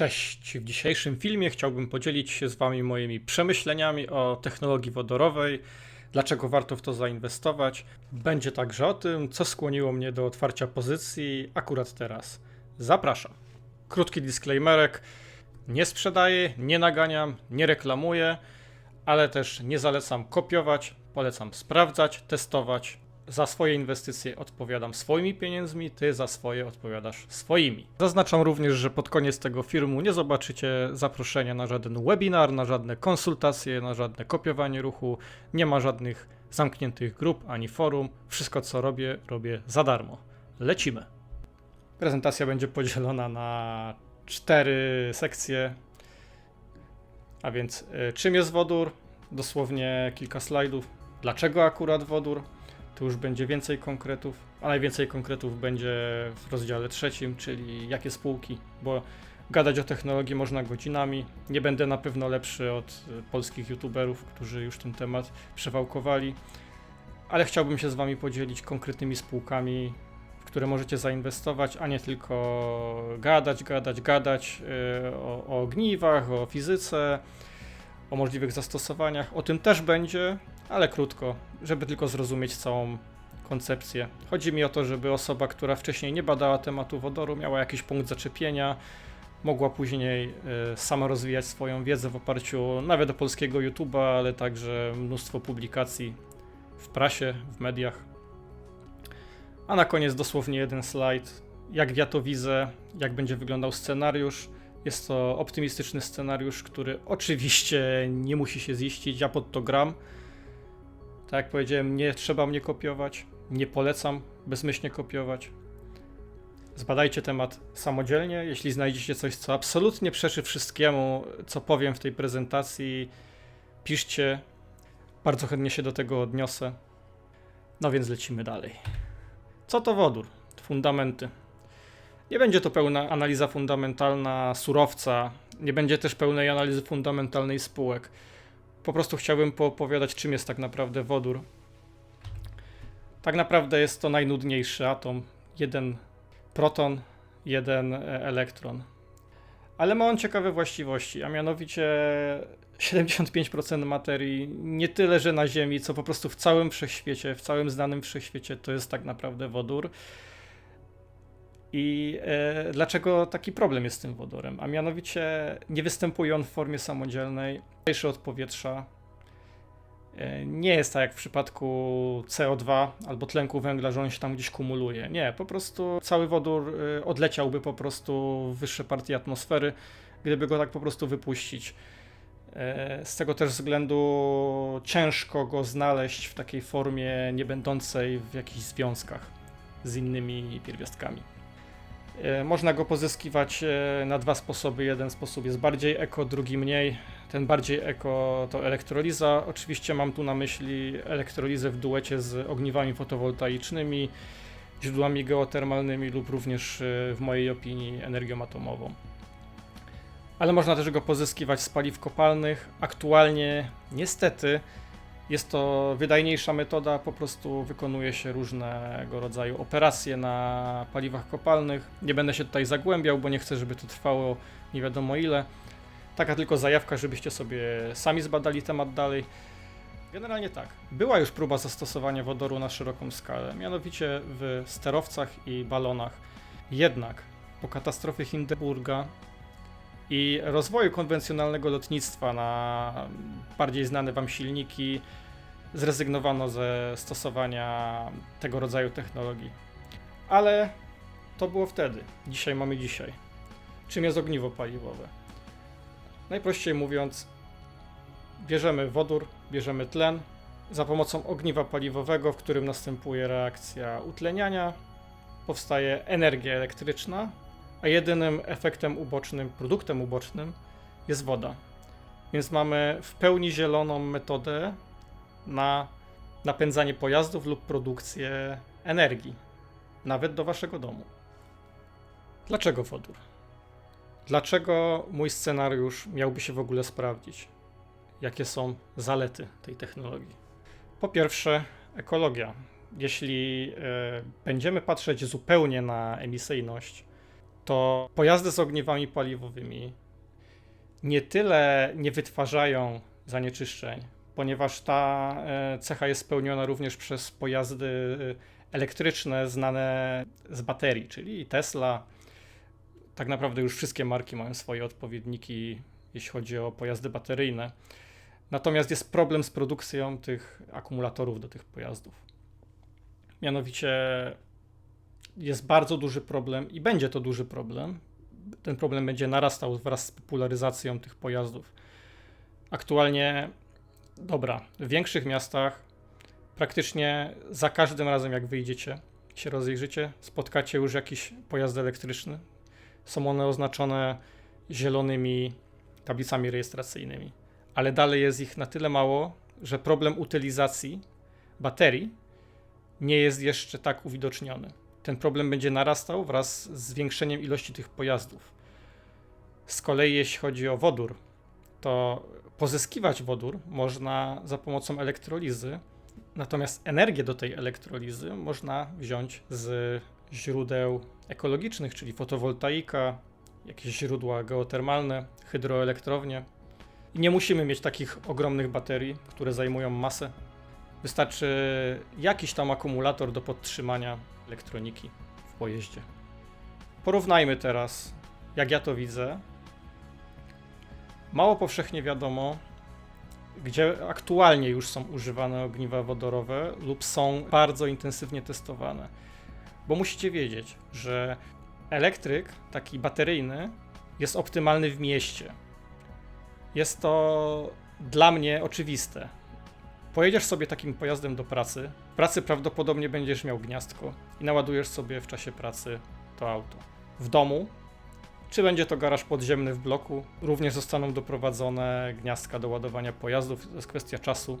Cześć! W dzisiejszym filmie chciałbym podzielić się z Wami moimi przemyśleniami o technologii wodorowej, dlaczego warto w to zainwestować. Będzie także o tym, co skłoniło mnie do otwarcia pozycji akurat teraz. Zapraszam. Krótki disclaimerek. Nie sprzedaję, nie naganiam, nie reklamuję, ale też nie zalecam kopiować, polecam sprawdzać, testować. Za swoje inwestycje odpowiadam swoimi pieniędzmi, ty za swoje odpowiadasz swoimi. Zaznaczam również, że pod koniec tego filmu nie zobaczycie zaproszenia na żaden webinar, na żadne konsultacje, na żadne kopiowanie ruchu. Nie ma żadnych zamkniętych grup ani forum. Wszystko co robię, robię za darmo. Lecimy. Prezentacja będzie podzielona na cztery sekcje. A więc y, czym jest wodór? Dosłownie kilka slajdów. Dlaczego akurat wodór? Tu już będzie więcej konkretów, a najwięcej konkretów będzie w rozdziale trzecim, czyli jakie spółki, bo gadać o technologii można godzinami. Nie będę na pewno lepszy od y, polskich youtuberów, którzy już ten temat przewałkowali, ale chciałbym się z Wami podzielić konkretnymi spółkami, w które możecie zainwestować, a nie tylko gadać, gadać, gadać yy, o, o ogniwach, o fizyce, o możliwych zastosowaniach. O tym też będzie, ale krótko, żeby tylko zrozumieć całą koncepcję. Chodzi mi o to, żeby osoba, która wcześniej nie badała tematu wodoru, miała jakiś punkt zaczepienia, mogła później y, sama rozwijać swoją wiedzę w oparciu nawet o polskiego YouTube'a, ale także mnóstwo publikacji w prasie, w mediach. A na koniec dosłownie jeden slajd, jak ja to widzę, jak będzie wyglądał scenariusz. Jest to optymistyczny scenariusz, który oczywiście nie musi się ziścić, ja pod to gram. Tak jak powiedziałem, nie trzeba mnie kopiować, nie polecam bezmyślnie kopiować. Zbadajcie temat samodzielnie. Jeśli znajdziecie coś, co absolutnie przeczy wszystkiemu, co powiem w tej prezentacji, piszcie. Bardzo chętnie się do tego odniosę. No więc lecimy dalej. Co to wodór? Fundamenty. Nie będzie to pełna analiza fundamentalna surowca, nie będzie też pełnej analizy fundamentalnej spółek. Po prostu chciałbym poopowiadać, czym jest tak naprawdę wodór. Tak naprawdę jest to najnudniejszy atom. Jeden proton, jeden e, elektron. Ale ma on ciekawe właściwości, a mianowicie 75% materii nie tyle, że na Ziemi, co po prostu w całym wszechświecie, w całym znanym wszechświecie to jest tak naprawdę wodór. I e, dlaczego taki problem jest z tym wodorem? A mianowicie nie występuje on w formie samodzielnej, mniejszy od powietrza. E, nie jest tak jak w przypadku CO2 albo tlenku węgla, że on się tam gdzieś kumuluje. Nie, po prostu cały wodór e, odleciałby po prostu w wyższe partie atmosfery, gdyby go tak po prostu wypuścić. E, z tego też względu ciężko go znaleźć w takiej formie nie będącej w jakichś związkach z innymi pierwiastkami. E, można go pozyskiwać e, na dwa sposoby. Jeden sposób jest bardziej eko, drugi mniej. Ten bardziej eko to elektroliza. Oczywiście mam tu na myśli elektrolizę w duecie z ogniwami fotowoltaicznymi, źródłami geotermalnymi lub również e, w mojej opinii energią atomową. Ale można też go pozyskiwać z paliw kopalnych. Aktualnie niestety jest to wydajniejsza metoda, po prostu wykonuje się różnego rodzaju operacje na paliwach kopalnych. Nie będę się tutaj zagłębiał, bo nie chcę, żeby to trwało nie wiadomo ile. Taka tylko zajawka, żebyście sobie sami zbadali temat dalej. Generalnie tak, była już próba zastosowania wodoru na szeroką skalę, mianowicie w sterowcach i balonach. Jednak po katastrofie Hindenburga i rozwoju konwencjonalnego lotnictwa na bardziej znane Wam silniki, zrezygnowano ze stosowania tego rodzaju technologii. Ale to było wtedy. Dzisiaj mamy dzisiaj. Czym jest ogniwo paliwowe? Najprościej mówiąc, bierzemy wodór, bierzemy tlen, za pomocą ogniwa paliwowego, w którym następuje reakcja utleniania, powstaje energia elektryczna, a jedynym efektem ubocznym, produktem ubocznym jest woda. Więc mamy w pełni zieloną metodę na napędzanie pojazdów lub produkcję energii, nawet do waszego domu. Dlaczego wodór? Dlaczego mój scenariusz miałby się w ogóle sprawdzić? Jakie są zalety tej technologii? Po pierwsze, ekologia. Jeśli y, będziemy patrzeć zupełnie na emisyjność, to pojazdy z ogniwami paliwowymi nie tyle nie wytwarzają zanieczyszczeń, ponieważ ta e, cecha jest spełniona również przez pojazdy e, elektryczne znane z baterii, czyli Tesla. Tak naprawdę już wszystkie marki mają swoje odpowiedniki, jeśli chodzi o pojazdy bateryjne. Natomiast jest problem z produkcją tych akumulatorów do tych pojazdów. Mianowicie jest bardzo duży problem i będzie to duży problem. Ten problem będzie narastał wraz z popularyzacją tych pojazdów. Aktualnie, dobra, w większych miastach praktycznie za każdym razem, jak wyjdziecie, się rozejrzycie, spotkacie już jakiś pojazd elektryczny. Są one oznaczone zielonymi tablicami rejestracyjnymi, ale dalej jest ich na tyle mało, że problem utylizacji baterii nie jest jeszcze tak uwidoczniony. Ten problem będzie narastał wraz z zwiększeniem ilości tych pojazdów. Z kolei, jeśli chodzi o wodór, to pozyskiwać wodór można za pomocą elektrolizy, natomiast energię do tej elektrolizy można wziąć z źródeł ekologicznych, czyli fotowoltaika, jakieś źródła geotermalne, hydroelektrownie. I nie musimy mieć takich ogromnych baterii, które zajmują masę. Wystarczy jakiś tam akumulator do podtrzymania elektroniki w pojeździe. Porównajmy teraz, jak ja to widzę. Mało powszechnie wiadomo, gdzie aktualnie już są używane ogniwa wodorowe lub są bardzo intensywnie testowane. Bo musicie wiedzieć, że elektryk, taki bateryjny, jest optymalny w mieście. Jest to dla mnie oczywiste. Pojedziesz sobie takim pojazdem do pracy. W pracy prawdopodobnie będziesz miał gniazdko i naładujesz sobie w czasie pracy to auto. W domu, czy będzie to garaż podziemny w bloku, również zostaną doprowadzone gniazdka do ładowania pojazdów. To jest kwestia czasu.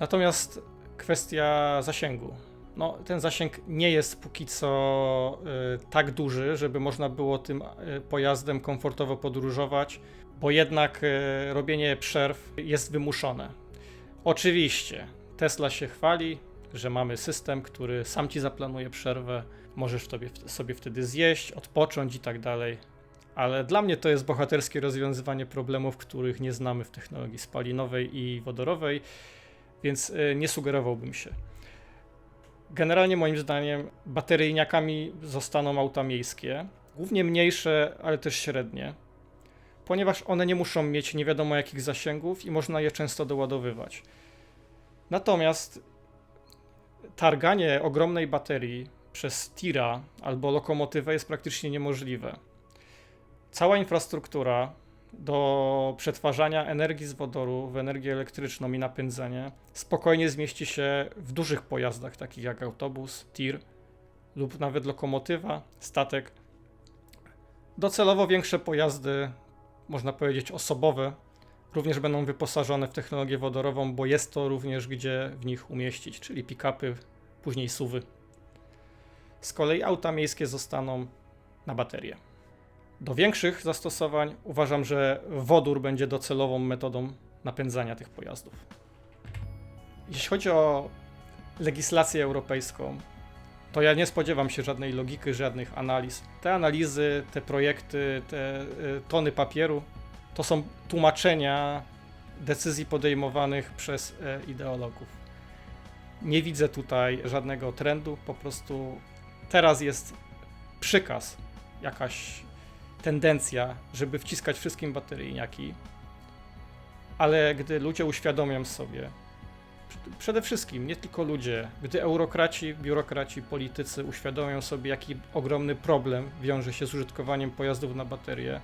Natomiast kwestia zasięgu. No, ten zasięg nie jest póki co y, tak duży, żeby można było tym y, pojazdem komfortowo podróżować, bo jednak y, robienie przerw jest wymuszone. Oczywiście Tesla się chwali, że mamy system, który sam ci zaplanuje przerwę, możesz tobie, sobie wtedy zjeść, odpocząć i tak dalej. Ale dla mnie to jest bohaterskie rozwiązywanie problemów, których nie znamy w technologii spalinowej i wodorowej, więc y, nie sugerowałbym się. Generalnie moim zdaniem bateryjniakami zostaną auta miejskie, głównie mniejsze, ale też średnie, ponieważ one nie muszą mieć nie wiadomo jakich zasięgów i można je często doładowywać. Natomiast targanie ogromnej baterii przez tira albo lokomotywę jest praktycznie niemożliwe. Cała infrastruktura do przetwarzania energii z wodoru w energię elektryczną i napędzenie spokojnie zmieści się w dużych pojazdach, takich jak autobus, tir lub nawet lokomotywa, statek. Docelowo większe pojazdy, można powiedzieć osobowe, również będą wyposażone w technologię wodorową, bo jest to również gdzie w nich umieścić, czyli pick-upy, później suwy. Z kolei auta miejskie zostaną na baterie. Do większych zastosowań uważam, że wodór będzie docelową metodą napędzania tych pojazdów. Jeśli chodzi o legislację europejską, to ja nie spodziewam się żadnej logiki, żadnych analiz. Te analizy, te projekty, te y, tony papieru to są tłumaczenia decyzji podejmowanych przez e, ideologów. Nie widzę tutaj żadnego trendu, po prostu teraz jest przykaz, jakaś tendencja, żeby wciskać wszystkim bateryjniaki, ale gdy ludzie uświadomią sobie, przede wszystkim nie tylko ludzie, gdy eurokraci, biurokraci, politycy uświadomią sobie, jaki ogromny problem wiąże się z użytkowaniem pojazdów na baterie,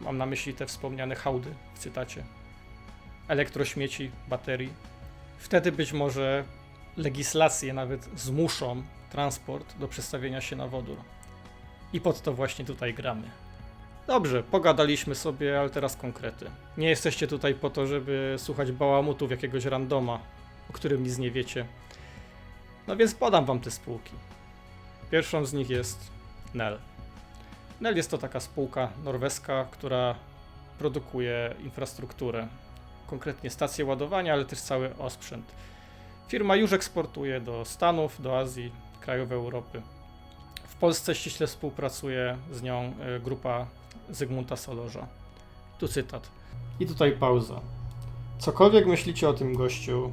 Mam na myśli te wspomniane hałdy w cytacie. Elektrośmieci, baterii. Wtedy być może legislacje nawet zmuszą transport do przestawienia się na wodór. I pod to właśnie tutaj gramy. Dobrze, pogadaliśmy sobie, ale teraz konkrety. Nie jesteście tutaj po to, żeby słuchać bałamutów jakiegoś randoma, o którym nic nie wiecie. No więc podam wam te spółki. Pierwszą z nich jest Nel. Nel jest to taka spółka norweska, która produkuje infrastrukturę, konkretnie stacje ładowania, ale też cały osprzęt. Firma już eksportuje do Stanów, do Azji, krajów Europy. W Polsce ściśle współpracuje z nią y, grupa Zygmunta Solorza. Tu cytat. I tutaj pauza. Cokolwiek myślicie o tym gościu,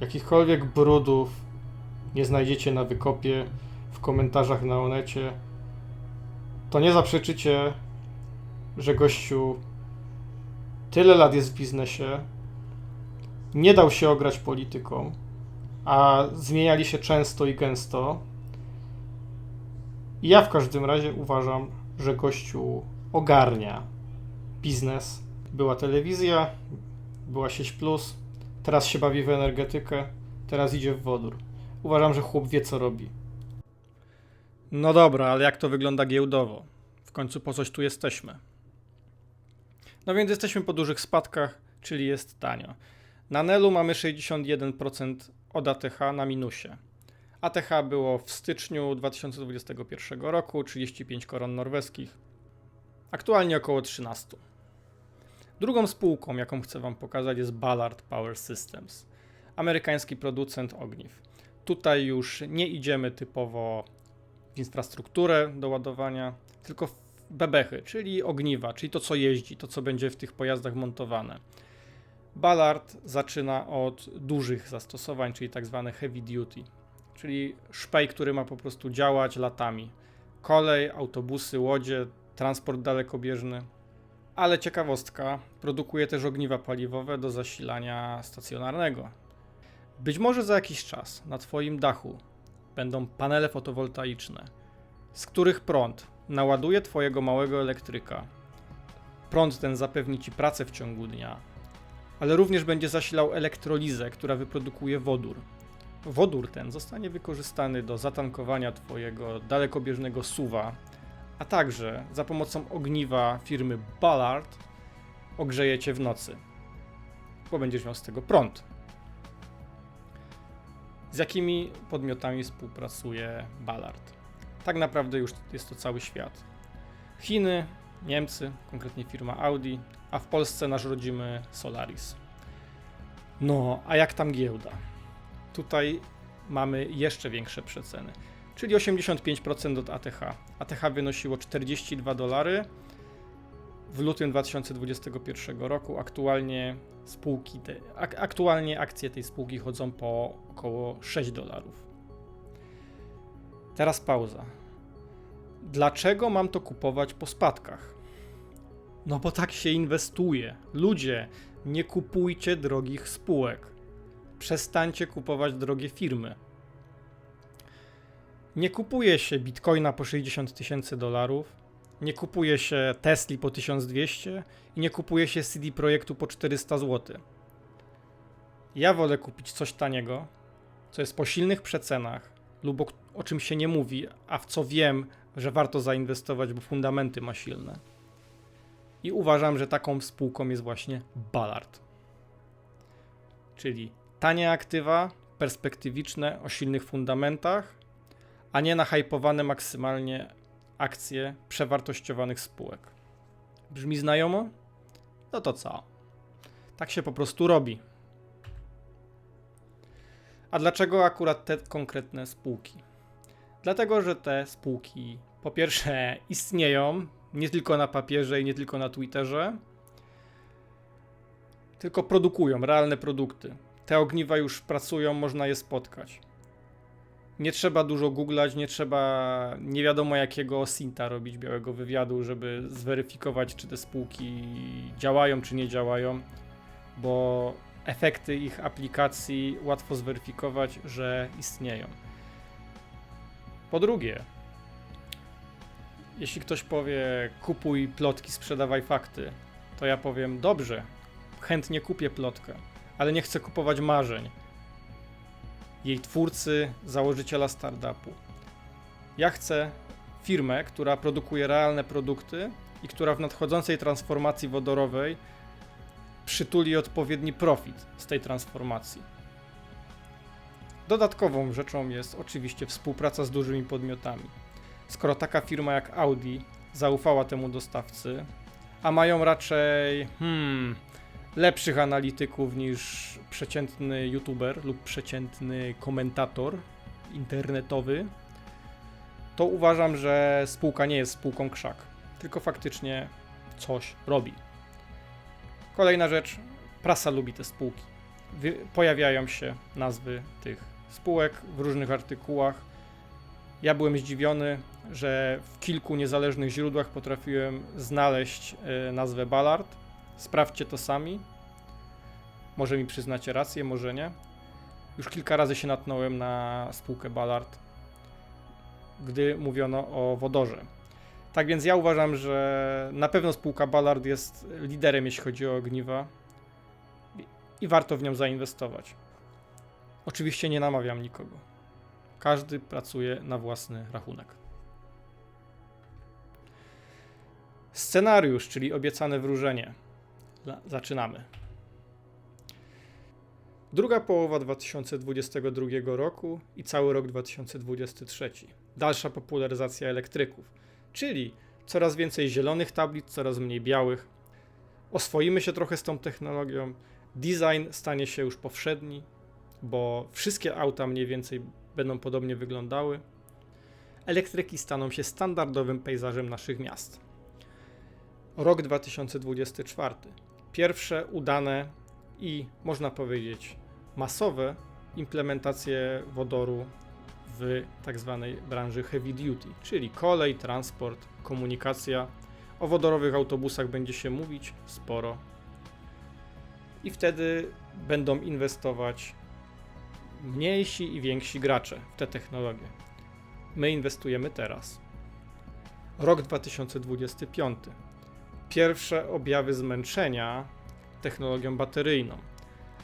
jakichkolwiek brudów nie znajdziecie na wykopie, w komentarzach na onecie, to nie zaprzeczycie, że gościu tyle lat jest w biznesie, nie dał się ograć polityką, a zmieniali się często i gęsto. I ja w każdym razie uważam, że gościu ogarnia biznes. Była telewizja, była sieć plus, teraz się bawi w energetykę, teraz idzie w wodór. Uważam, że chłop wie co robi. No dobra, ale jak to wygląda giełdowo? W końcu po coś tu jesteśmy. No więc jesteśmy po dużych spadkach, czyli jest tanio. Na Nelu mamy 61% od ATH na minusie. ATH było w styczniu 2021 roku 35 koron norweskich, aktualnie około 13. Drugą spółką, jaką chcę Wam pokazać, jest Ballard Power Systems, amerykański producent ogniw. Tutaj już nie idziemy typowo w infrastrukturę do ładowania, tylko w bebechy, czyli ogniwa, czyli to, co jeździ, to, co będzie w tych pojazdach montowane. Ballard zaczyna od dużych zastosowań, czyli tak zwane heavy duty, czyli szpej, który ma po prostu działać latami. Kolej, autobusy, łodzie, transport dalekobieżny. Ale ciekawostka, produkuje też ogniwa paliwowe do zasilania stacjonarnego. Być może za jakiś czas na Twoim dachu będą panele fotowoltaiczne, z których prąd naładuje Twojego małego elektryka. Prąd ten zapewni Ci pracę w ciągu dnia, ale również będzie zasilał elektrolizę, która wyprodukuje wodór. Wodór ten zostanie wykorzystany do zatankowania Twojego dalekobieżnego suwa, a także za pomocą ogniwa firmy Ballard ogrzejecie w nocy, bo będziesz miał z tego prąd. Z jakimi podmiotami współpracuje Ballard? Tak naprawdę już jest to cały świat. Chiny, Niemcy, konkretnie firma Audi, a w Polsce nasz rodzimy Solaris. No, a jak tam giełda? Tutaj mamy jeszcze większe przeceny, czyli 85% od ATH. ATH wynosiło 42 dolary w lutym 2021 roku. Aktualnie spółki te, ak aktualnie akcje tej spółki chodzą po około 6 dolarów. Teraz pauza. Dlaczego mam to kupować po spadkach? No bo tak się inwestuje. Ludzie, nie kupujcie drogich spółek. Przestańcie kupować drogie firmy. Nie kupuje się bitcoina po 60 tysięcy dolarów, nie kupuje się Tesli po 1200 i nie kupuje się CD Projektu po 400 zł. Ja wolę kupić coś taniego, co jest po silnych przecenach lub o, o czym się nie mówi, a w co wiem, że warto zainwestować, bo fundamenty ma silne. I uważam, że taką spółką jest właśnie Ballard. Czyli tanie aktywa, perspektywiczne, o silnych fundamentach, a nie nahypowane maksymalnie akcje przewartościowanych spółek. Brzmi znajomo? No to co? Tak się po prostu robi. A dlaczego akurat te konkretne spółki? Dlatego, że te spółki po pierwsze istnieją nie tylko na papierze i nie tylko na Twitterze, tylko produkują realne produkty. Te ogniwa już pracują, można je spotkać. Nie trzeba dużo googlać, nie trzeba nie wiadomo jakiego Sinta robić białego wywiadu, żeby zweryfikować, czy te spółki działają, czy nie działają, bo efekty ich aplikacji łatwo zweryfikować, że istnieją. Po drugie, jeśli ktoś powie kupuj plotki, sprzedawaj fakty, to ja powiem dobrze, chętnie kupię plotkę, ale nie chcę kupować marzeń. Jej twórcy, założyciela startupu. Ja chcę firmę, która produkuje realne produkty i która w nadchodzącej transformacji wodorowej przytuli odpowiedni profit z tej transformacji. Dodatkową rzeczą jest oczywiście współpraca z dużymi podmiotami. Skoro taka firma jak Audi zaufała temu dostawcy, a mają raczej hmm, lepszych analityków niż przeciętny youtuber lub przeciętny komentator internetowy, to uważam, że spółka nie jest spółką krzak, tylko faktycznie coś robi. Kolejna rzecz, prasa lubi te spółki. Pojawiają się nazwy tych spółek w różnych artykułach. Ja byłem zdziwiony, że w kilku niezależnych źródłach potrafiłem znaleźć e, nazwę Ballard. Sprawdźcie to sami. Może mi przyznacie rację, może nie. Już kilka razy się natknąłem na spółkę Ballard, gdy mówiono o wodorze. Tak więc ja uważam, że na pewno spółka Ballard jest liderem, jeśli chodzi o ogniwa i- warto w nią zainwestować. Oczywiście nie namawiam nikogo. Każdy pracuje na własny rachunek. Scenariusz, czyli obiecane wróżenie. Zaczynamy. Druga połowa 2022 roku i cały rok 2023. Dalsza popularyzacja elektryków, czyli coraz więcej zielonych tablic, coraz mniej białych. Oswoimy się trochę z tą technologią. Design stanie się już powszedni, bo wszystkie auta mniej więcej będą podobnie wyglądały. Elektryki staną się standardowym pejzażem naszych miast. Rok 2024. Pierwsze udane i można powiedzieć masowe implementacje wodoru w tak zwanej branży heavy duty, czyli kolej, transport, komunikacja. O wodorowych autobusach będzie się mówić sporo. I wtedy będą inwestować mniejsi i więksi gracze w te technologie. My inwestujemy teraz. Rok 2025. Pierwsze objawy zmęczenia technologią bateryjną.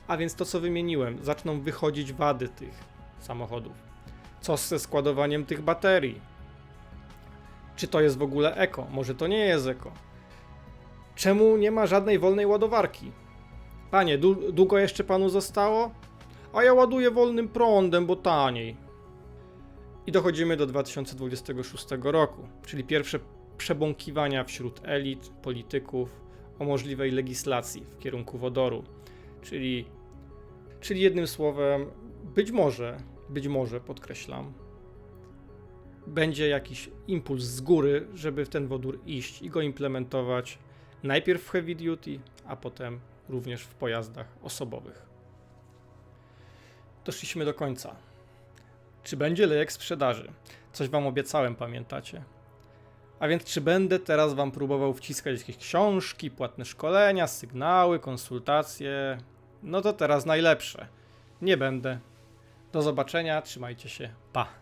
A więc to, co wymieniłem, zaczną wychodzić wady tych samochodów. Co ze składowaniem tych baterii? Czy to jest w ogóle eko? Może to nie jest eko? Czemu nie ma żadnej wolnej ładowarki? Panie, dłu- długo jeszcze panu zostało? A ja ładuję wolnym prądem, bo taniej. I dochodzimy do 2026 roku, czyli pierwsze przebąkiwania wśród elit, polityków o możliwej legislacji w kierunku wodoru. Czyli, czyli jednym słowem, być może, być może podkreślam, będzie jakiś impuls z góry, żeby w ten wodór iść i go implementować najpierw w heavy duty, a potem również w pojazdach osobowych. Doszliśmy do końca. Czy będzie lejek sprzedaży? Coś wam obiecałem, pamiętacie? A więc czy będę teraz wam próbował wciskać jakieś książki, płatne szkolenia, sygnały, konsultacje? No to teraz najlepsze. Nie będę. Do zobaczenia, trzymajcie się. Pa.